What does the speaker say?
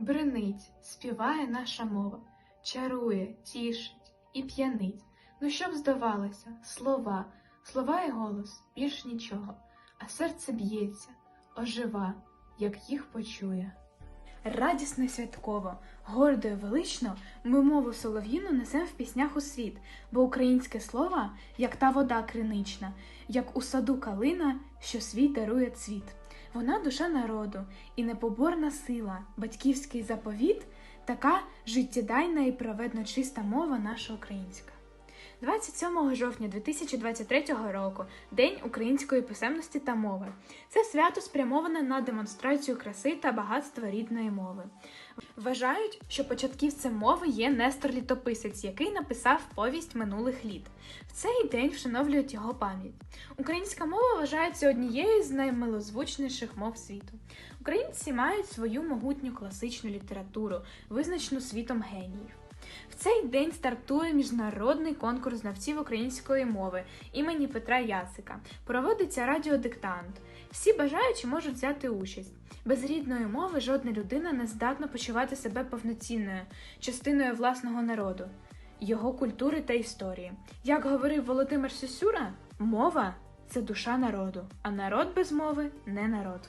Бринить, співає наша мова, чарує, тішить і п'янить. Ну що б здавалося, слова, слова і голос, більш нічого, а серце б'ється, ожива, як їх почує. Радісно святково, гордо і велично ми мову солов'їну несем в піснях у світ, бо українське слово, як та вода кринична, як у саду калина, що свій дарує цвіт. Вона душа народу і непоборна сила, батьківський заповіт, така життєдайна і праведно чиста мова наша українська. 27 жовтня 2023 року День української писемності та мови. Це свято спрямоване на демонстрацію краси та багатства рідної мови. Вважають, що початківцем мови є Нестор Літописець, який написав повість минулих літ. В цей день вшановлюють його пам'ять. Українська мова вважається однією з наймилозвучніших мов світу. Українці мають свою могутню класичну літературу, визначену світом геніїв. В цей день стартує міжнародний конкурс знавців української мови імені Петра Ясика. Проводиться радіодиктант. Всі бажаючі можуть взяти участь. Без рідної мови жодна людина не здатна почувати себе повноцінною частиною власного народу, його культури та історії. Як говорив Володимир Сюсюра, мова це душа народу, а народ без мови не народ.